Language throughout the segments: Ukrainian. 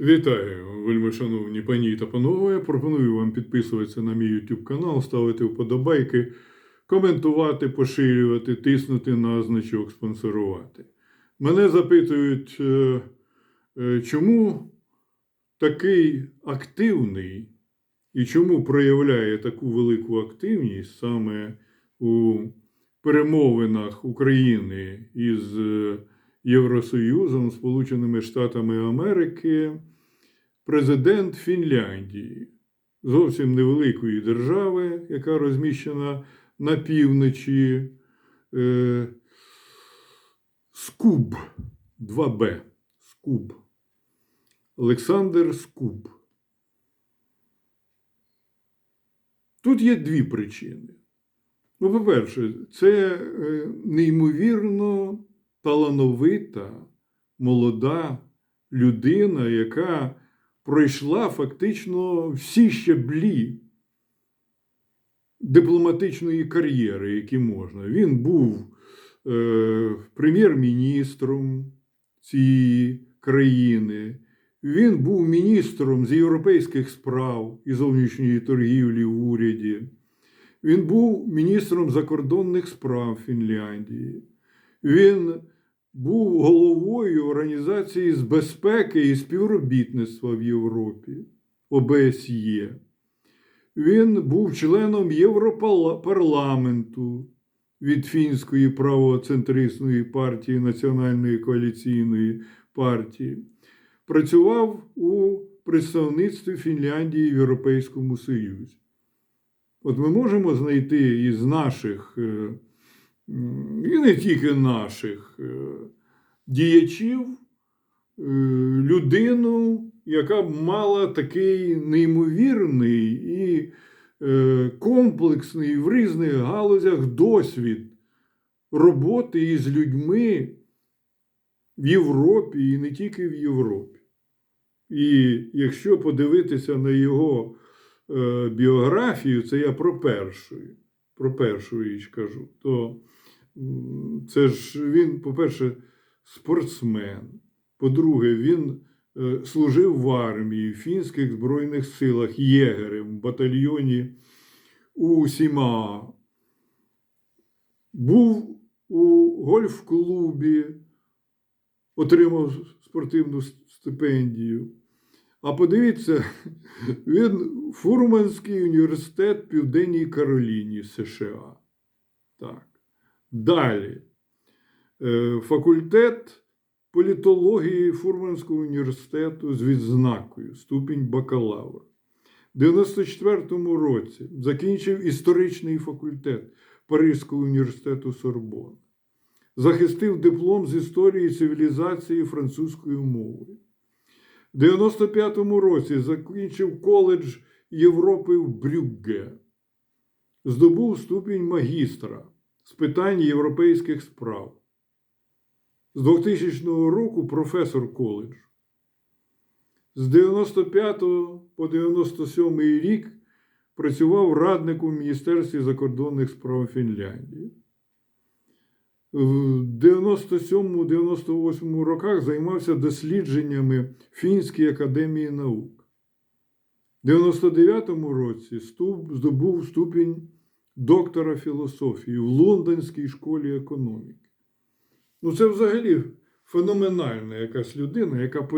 Вітаю, вельми шановні пані та панове. Пропоную вам підписуватися на мій YouTube канал, ставити вподобайки, коментувати, поширювати, тиснути на значок спонсорувати. Мене запитують, е, е, чому такий активний і чому проявляє таку велику активність саме у перемовинах України із е, Євросоюзом, Сполученими Штатами Америки, президент Фінляндії, зовсім невеликої держави, яка розміщена на півночі. Е, Скуб 2Б. Скуб. Олександр Скуб. Тут є дві причини. Ну, по-перше, це е, неймовірно талановита, молода людина, яка пройшла фактично всі щаблі дипломатичної кар'єри, які можна. Він був е, прем'єр-міністром цієї країни. Він був міністром з європейських справ і зовнішньої торгівлі в уряді. Він був міністром закордонних справ Фінляндії. Він був головою Організації з безпеки і співробітництва в Європі ОБСЄ. Він був членом Європарламенту від фінської правоцентристської партії Національної коаліційної партії. Працював у представництві Фінляндії в Європейському Союзі. От ми можемо знайти із наших, е, і не тільки наших е, діячів, е, людину, яка мала такий неймовірний і комплексний в різних галузях досвід роботи із людьми в Європі і не тільки в Європі. І якщо подивитися на його е, біографію, це я про першу, про першу річ кажу, то це ж він, по-перше, спортсмен. По-друге, він е, служив в армії, в фінських Збройних силах, єгерем, в батальйоні у Сіма. Був у гольф-клубі, отримав спортивну стипендію. А подивіться, він Фурманський університет Південній Кароліні США. Так. Далі. Е, Факультет політології Фурманського університету з відзнакою, ступінь бакалавра. В 94-му році закінчив історичний факультет Паризького університету Сорбон. Захистив диплом з історії цивілізації французькою мовою. В 95-му році закінчив коледж Європи в Брюгге. Здобув ступінь магістра з питань європейських справ. З 2000 року професор коледжу. З 95 по 97 рік працював радником в Міністерстві закордонних справ Фінляндії. В 97-98 роках займався дослідженнями Фінської академії наук. В 99-му році здобув ступінь доктора філософії в Лондонській школі економіки. Ну, це взагалі феноменальна якась людина, яка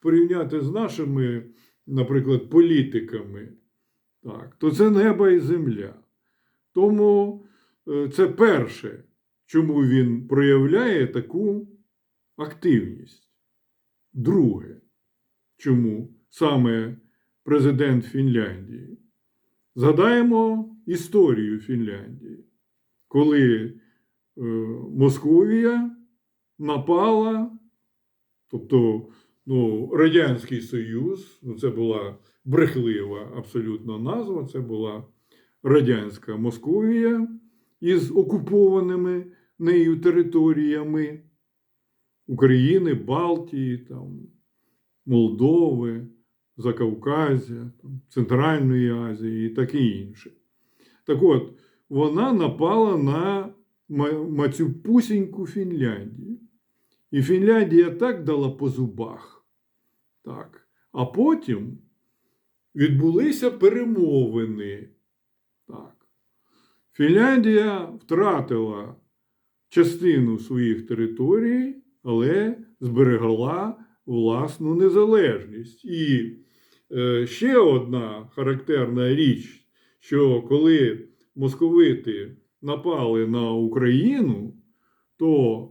порівняти з нашими, наприклад, політиками, так, то це небо і земля. Тому е, це перше, чому він проявляє таку активність. Друге, чому саме президент Фінляндії. Згадаємо історію Фінляндії, коли е, Московія напала, тобто ну, Радянський Союз, ну, це була брехлива абсолютно назва, це була Радянська Московія із окупованими нею територіями України, Балтії, там, Молдови, Закавказя, там, Центральної Азії і таке інше. Так от, вона напала на мацюпусіньку Фінляндію. І Фінляндія так дала по зубах. Так. А потім відбулися перемовини. Так. Фінляндія втратила частину своїх територій, але зберегла власну незалежність. І е, ще одна характерна річ, що коли московити напали на Україну, то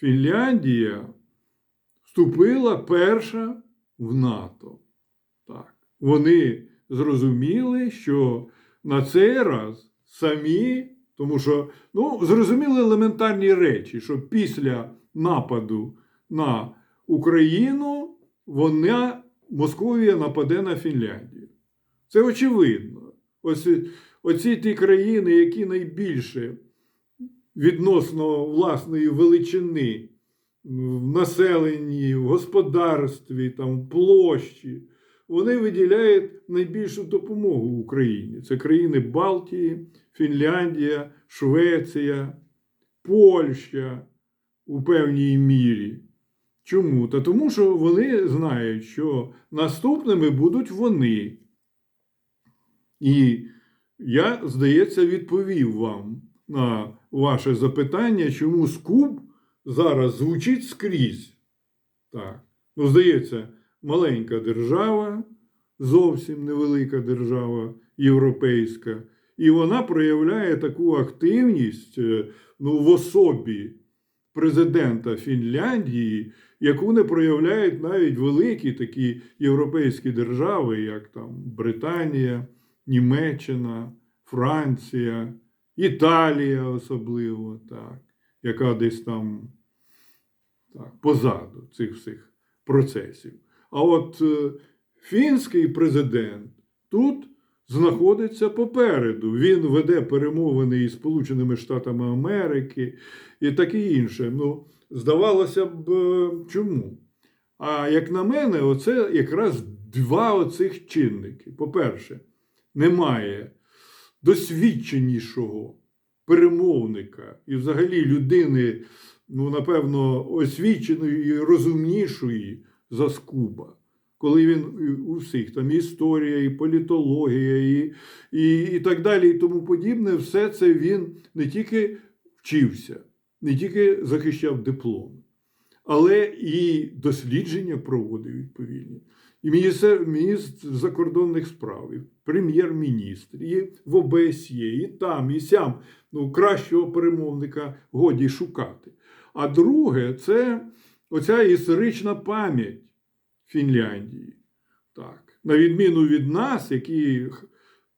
Фінляндія вступила перша в НАТО. Так. Вони зрозуміли, що на цей раз самі, тому що ну, зрозуміли елементарні речі, що після нападу на Україну вона, Московія нападе на Фінляндію. Це очевидно. Ось оці ті країни, які найбільше відносно власної величини в населенні, в господарстві, там, площі, вони виділяють найбільшу допомогу Україні. Це країни Балтії, Фінляндія, Швеція, Польща у певній мірі. Чому? Та тому, що вони знають, що наступними будуть вони. І я, здається, відповів вам на ваше запитання, чому скуб зараз звучить скрізь. Так. Ну, здається, маленька держава, зовсім невелика держава європейська, і вона проявляє таку активність е, ну, в особі президента Фінляндії, яку не проявляють навіть великі такі європейські держави, як там Британія, Німеччина, Франція, Італія особливо, так, яка десь там так, позаду цих всіх процесів. А от е, фінський президент тут знаходиться попереду. Він веде перемовини із Сполученими Штатами Америки і таке інше. Ну, здавалося б, е, чому? А як на мене, оце якраз два оцих чинники. По-перше, немає досвідченішого перемовника і взагалі людини, ну, напевно, освіченої і розумнішої за Скуба. Коли він у всіх там історія, і політологія, і, і, і так далі, і тому подібне, все це він не тільки вчився, не тільки захищав диплом, але і дослідження проводив відповідні. І міністр, закордонних справ, і прем'єр-міністр, і в ОБСЄ, і там, і сям. Ну, кращого перемовника годі шукати. А друге, це оця історична пам'ять Фінляндії. Так. На відміну від нас, які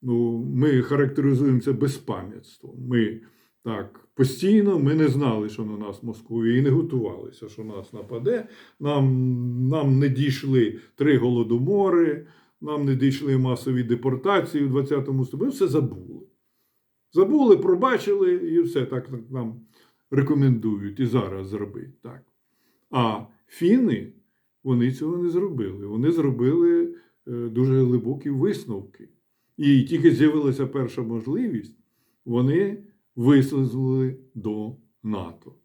ну, ми характеризуємо це безпам'ятством. Ми так постійно ми не знали, що на нас Московія, і не готувалися, що нас нападе. Нам, нам не дійшли три голодомори, нам не дійшли масові депортації у 20 столітті. Ми все забули. Забули, пробачили, і все так нам рекомендують і зараз зробити. Так. А фіни вони цього не зробили. Вони зробили е, дуже глибокі висновки. І тільки з'явилася перша можливість, вони вислизли до НАТО.